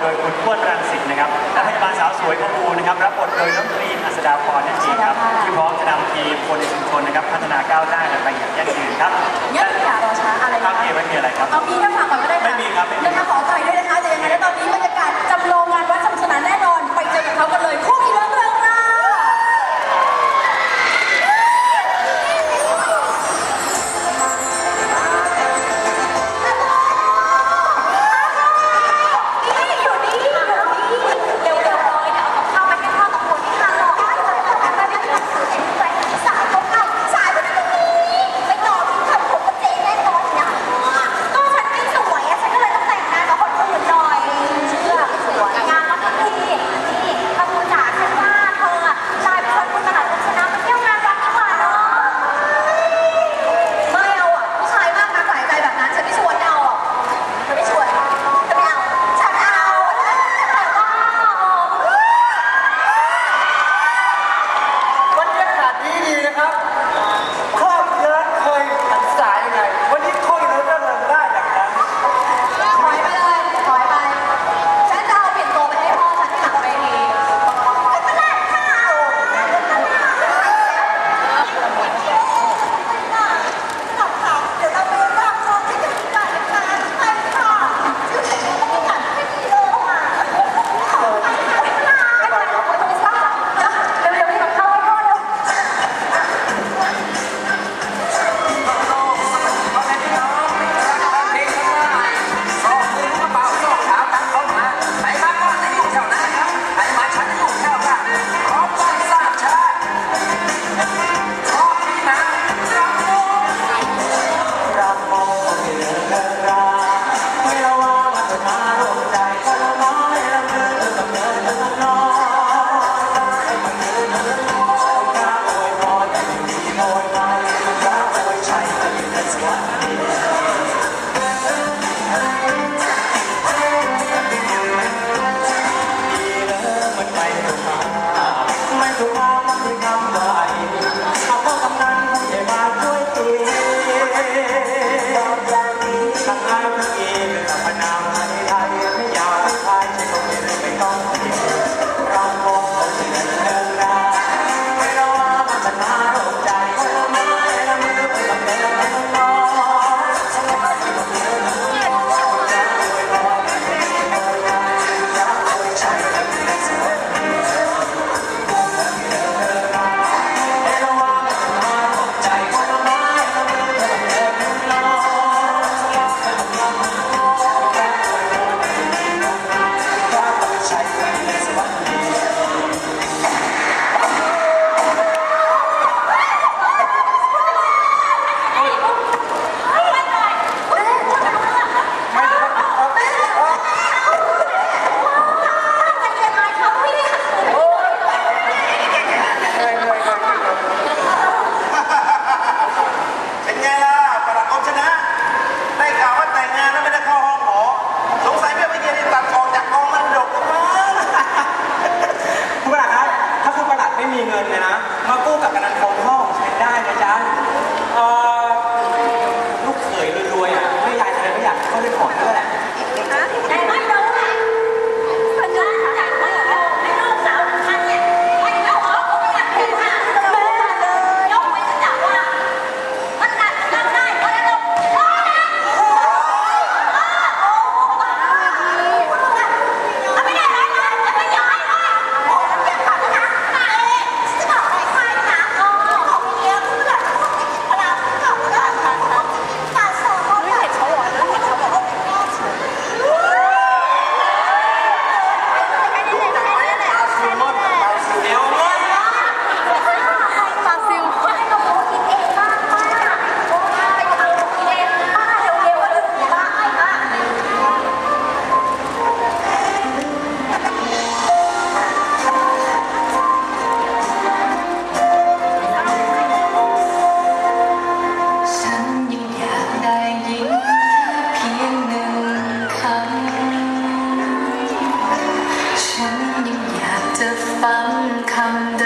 โดยคุณพวดรังสิตนะครับและพยาบาลสาวสวยของปูนะครับ รับบทโดยน้องกรีนอัศดาพรนั่นเองครับ ที่พร้อมจะนำทีมคนในชุมชนนะครับ พัฒนาก้าวหน้ากันไปอย่างยั่งยืนครับงั้นอย่ารอช้าอะไรครับเอไม่มีอะไรครับ เอาปีแค่ฝากก่อนก็ได้ครับไม่มีครับไนะคะขอต่อยด้วยนะคะจะยังไงแล้วตอนนี้บรรยากาศจำลองงานวัดสมชนะแน่นอน ไปเจอกับเขากันเลยคู่กิโล ปั๊มคำ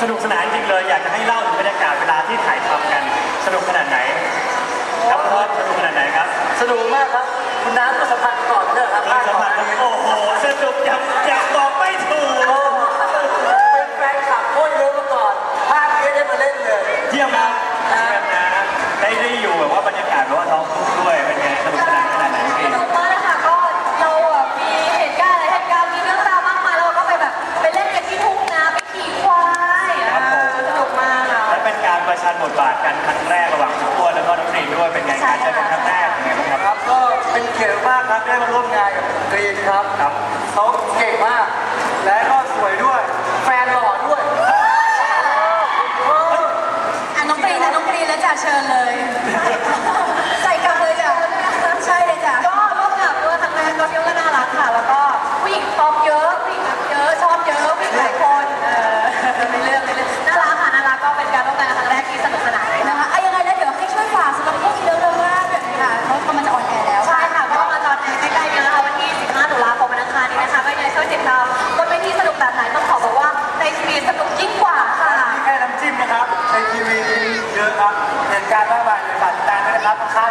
สนุกสนานจริงเลยอยากจะให้เล่าถึงบรรยากาศเวลาที่ถ่ายทำกัน สนุกขนาดไหนครับพ่อสนุกขนาดไหนครับ สนุกมากครับ คุณน้ำก็สัมผัสก่อนเนอะครับสัมผัสโอ้โหสนุกยับ ชาติบทบาทกันครั้งแรกระหว่างทุกคนแล้วก็น้องรีด้วยเป็นไงการเจอกันครั้งแรกเป็นไงครับครับก็เป็นเกียรติมากครับได้มาร่วมงานกับกรีนครับครับเขาเก่งมาก และก็สวยด้วย แฟนหล่อด้วยอะน้องปรีนะน้องปรีแล้วจ่าเชิญเลย ใส่กลับเลยจ้ะใช่เลยจ้ะก็ร่วมกับด้วยอนทำงานก็เยอะก็น่ารักค่ะ แล้วก็วิ่หญิงฟอมเยอะวิ่หญิงเยอะชอบเยอะวิ่งหลายคน รับนะครับ